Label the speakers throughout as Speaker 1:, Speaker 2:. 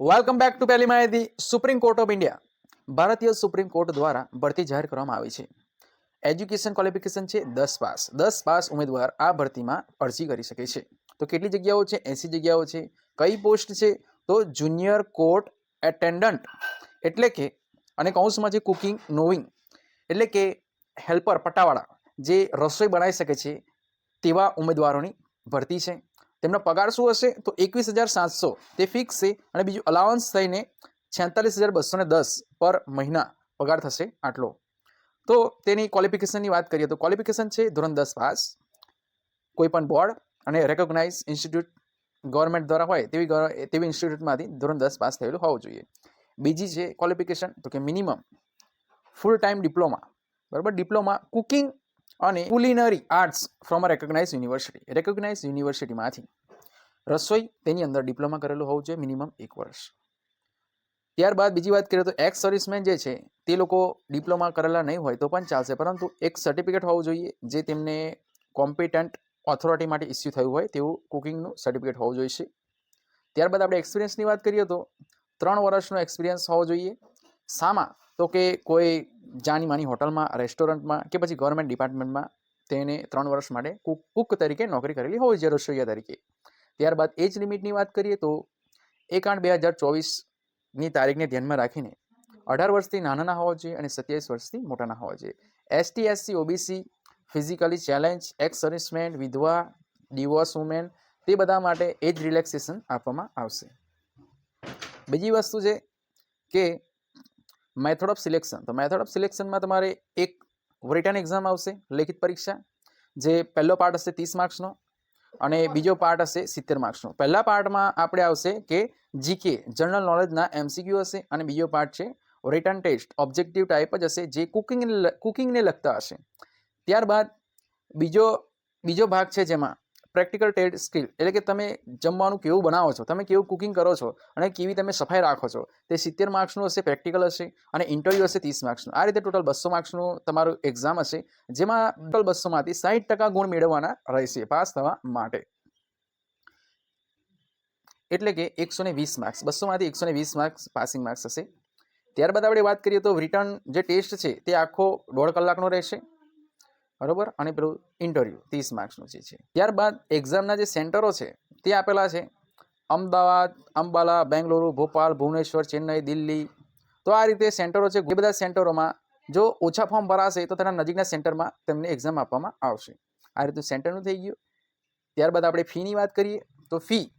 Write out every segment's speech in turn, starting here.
Speaker 1: Welcome back to પહેલી માહિતી supreme court of India ભારતીય સુપ્રીમ કોર્ટ દ્વારા ભરતી જાહેર કરવામાં આવી છે. એજ્યુકેશન ક્વોલિફિકેશન છે દસ પાસ. દસ પાસ ઉમેદવાર આ ભરતીમાં અરજી કરી શકે છે. તો કેટલી જગ્યાઓ છે? એંસી જગ્યાઓ છે. કઈ પોસ્ટ છે? તો જુનિયર કોર્ટ એટેન્ડન્ટ એટલે કે, અને કૌંસમાં છે કુકિંગ નોવિંગ એટલે કે હેલ્પર પટ્ટાવાળા જે રસોઈ બનાવી શકે છે તેવા ઉમેદવારોની ભરતી છે. તેમનો પગાર શું હશે? તો એકવીસ હજાર સાતસો. તે ફિક્સ છે અને બીજું અલાવન્સ થઈને છેતાલીસ હજાર બસો દસ પર મહિના પગાર થશે આટલો. તો તેની ક્વોલિફિકેશનની વાત કરીએ તો ક્વોલિફિકેશન છે ધોરણ દસ પાસ. કોઈપણ બોર્ડ અને રેકોગ્નાઇઝ ઇન્સ્ટિટ્યૂટ ગવર્મેન્ટ દ્વારા હોય તેવી તેવી ઇન્સ્ટિટ્યૂટમાંથી ધોરણ દસ પાસ થયેલું હોવું જોઈએ. બીજી છે ક્વોલિફિકેશન તો કે મિનિમમ ફૂલ ટાઈમ ડિપ્લોમા બરાબર? ડિપ્લોમા કુકિંગ અને culinary arts from a recognise university recognise યુનિવર્સિટીમાંથી રસોઈ તેની અંદર ડિપ્લોમા કરેલું હોવું જોઈએ મિનિમમ એક વર્ષ. ત્યારબાદ બીજી વાત કરીએ તો એક્સ સર્વિસમેન જે છે, તે લોકો ડિપ્લોમા કરેલા નહીં હોય તો પણ ચાલશે. પરંતુ એક સર્ટિફિકેટ હોવું જોઈએ જે તેમને કોમ્પિટન્ટ ઓથોરિટી માટે ઇસ્યુ થયું હોય તેવું કુકિંગનું સર્ટિફિકેટ હોવું જોઈએ ત્યારબાદ આપણે એક્સપિરિયન્સની વાત કરીએ તો ત્રણ વર્ષનો એક્સપિરિયન્સ હોવો જોઈએ. શામાં તો કે કોઈ જાની માની હોટલમાં, રેસ્ટોરન્ટમાં કે પછી ગવર્મેન્ટ ડિપાર્ટમેન્ટમાં તેને ત્રણ વર્ષ માટે કુક કુક તરીકે નોકરી કરેલી હોવી જોઈએ રસોઈયા તરીકે. ત્યારબાદ એજ લિમિટની વાત કરીએ તો એક આઠ બે હજાર ચોવીસની તારીખને ધ્યાનમાં રાખીને અઢાર વર્ષથી નાનાના હોવા જોઈએ અને સત્યાવીસ વર્ષથી મોટાના હોવા જોઈએ. ST SC OBC, physically challenge, ex servicemen, વિધવા, ડિવોર્સ વુમેન, તે બધા માટે એજ રિલેક્સેશન આપવામાં આવશે. બીજી વસ્તુ છે કે મેથડ ઓફ સિલેક્શન તો મેથડ ઓફ સિલેક્શનમાં તમારે એક રિટર્ન એક્ઝામ આવશે, લેખિત પરીક્ષા, જે પહેલો પાર્ટ હશે ત્રીસ માર્ક્સનો અને બીજો પાર્ટ હશે સિત્તેર માર્ક્સનો. પહેલા પાર્ટમાં આપણે આવશે કે જીકે જનરલ નોલેજના એમસીક્યુ હશે અને બીજો પાર્ટ છે રિટર્ન ટેસ્ટ ઓબ્જેક્ટિવ ટાઈપ જ હશે જે કુકિંગ કુકિંગને લગતા હશે. ત્યારબાદ બીજો બીજો ભાગ છે જેમાં પ્રેક્ટિકલ ટેડ સ્કિલ એટલે કે તમે જમવાનું કેવું બનાવો છો, તમે કેવું કુકિંગ કરો છો અને કેવી તમે સફાઈ રાખો છો, તે સિત્તેર માર્ક્સનું હશે, પ્રેક્ટિકલ હશે અને ઇન્ટરવ્યૂ હશે ત્રીસ માર્ક્સનું. આ રીતે ટોટલ બસો માર્ક્સનું તમારું એક્ઝામ હશે, જેમાં ટોટલ બસોમાંથી સાહીઠ ટકા ગુણ મેળવવાના રહેશે, પાસ થવા માટે. એટલે કે એકસો ને વીસ માર્ક્સ બસોમાંથી એકસો ને વીસ માર્ક્સ પાસિંગ માર્ક્સ હશે. ત્યારબાદ આપણે વાત કરીએ તો રિટર્ન જે ટેસ્ટ છે, તે આખો દોઢ કલાકનો રહેશે. બરોબર? અને પેલું ઇન્ટરવ્યૂ ત્રીસ માર્ક્સનું જે છે. ત્યારબાદ એક્ઝામના જે સેન્ટરો છે, તે આપેલા છે. અમદાવાદ, અંબાલા, બેંગલુરુ, ભોપાલ, ભુવનેશ્વર, ચેન્નઈ, દિલ્હી. તો આ રીતે સેન્ટરો છે. એ બધા સેન્ટરોમાં જો ઓછા ફોર્મ ભરાશે, તો તેના નજીકના સેન્ટરમાં તેમને એક્ઝામ આપવામાં આવશે. આ રીતે સેન્ટરનું થઈ ગયું. ત્યારબાદ આપણે ફીની વાત કરીએ, તો ફી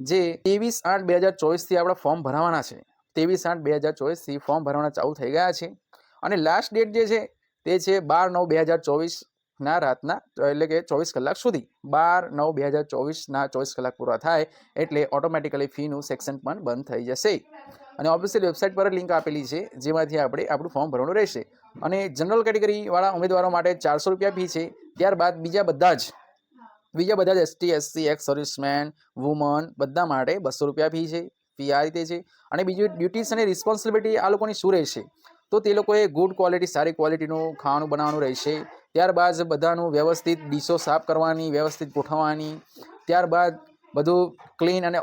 Speaker 1: જે ત્રેવીસ આઠ બે હજાર ચોવીસથી આપણા ફોર્મ ભરાવાના છે. ત્રેવીસ આઠ બે હજાર ચોવીસથી ફોર્મ ભરવાના ચાલુ થઈ ગયા છે. અને લાસ્ટ ડેટ જે છે તે છે બાર નવ બે હજાર ચોવીસના રાતના એટલે કે ચોવીસ કલાક સુધી. બાર નવ બે હજાર ચોવીસના ચોવીસ કલાક પૂરા થાય, એટલે ઓટોમેટિકલી ફીનું સેક્શન પણ બંધ થઈ જશે. અને ઓફિશિયલ વેબસાઇટ પર લિંક આપેલી છે, જેમાંથી આપણે આપણું ફોર્મ ભરવાનું રહેશે. અને જનરલ કેટેગરીવાળા ઉમેદવારો માટે ચારસો રૂપિયા ફી છે. ત્યારબાદ બીજા બધા જ, બીજા બધા જ ST SC ex serviceman woman બધા માટે બસો રૂપિયા ફી છે. ફી આ રીતે છે. અને બીજું ડ્યુટીસ અને રિસ્પોન્સિબિલિટી આ લોકોની શું રહેશે? તો તે લોકોએ ગુડ ક્વોલિટી સારી ક્વોલિટીનું ખાવાનું બનાવવાનું રહેશે. ત્યારબાદ બધાનું વ્યવસ્થિત ડીશો સાફ કરવાની, વ્યવસ્થિત ગોઠવવાની. ત્યારબાદ બધું ક્લીન અને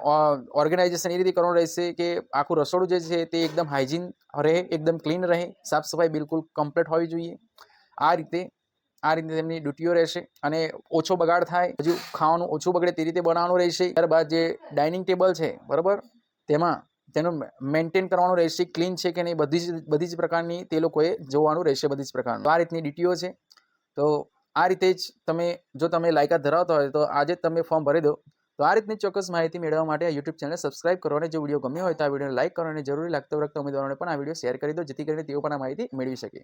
Speaker 1: ઓર્ગેનાઇઝેશન એ રીતે કરવાનું રહેશે કે આખું રસોડું જે છે તે એકદમ હાઇજીન રહે, એકદમ ક્લીન રહે, સાફ સફાઈ બિલકુલ કમ્પ્લીટ હોવી જોઈએ. આ રીતે આ રીતે તેમની ડ્યુટીઓ રહેશે અને ઓછો બગાડ થાય, હજુ ખાવાનું ઓછું બગડે તે રીતે બનાવવાનું રહેશે. ત્યારબાદ જે ડાઇનિંગ ટેબલ છે, બરાબર? તેમાં તેનું મેન્ટેન કરવાનું રહેશે ક્લીન છે કે નહીં, બધી જ બધી જ પ્રકારની તે લોકોએ જોવાનું રહેશે બધી જ પ્રકારનું. આ રીતની ડીટીઓ છે. તો આ રીતે જ તમે, જો તમે લાયકાત ધરાવતા હોય તો આજે તમે ફોર્મ ભરી દો. તો આ રીતની ચોક્કસ માહિતી મેળવવા માટે આ યુટ્યુબ ચેનલ સબસ્ક્રાઇબ કરો અને જો વીડિયો ગમ્યો હોય તો આ વિડીયોને લાઇક કરો અને જરૂરી લાગતા વખતે ઉમેદવારોને પણ આ વીડિયો શેર કરી દો, જેથી કરીને તેઓ પણ આ માહિતી મેળવી શકે.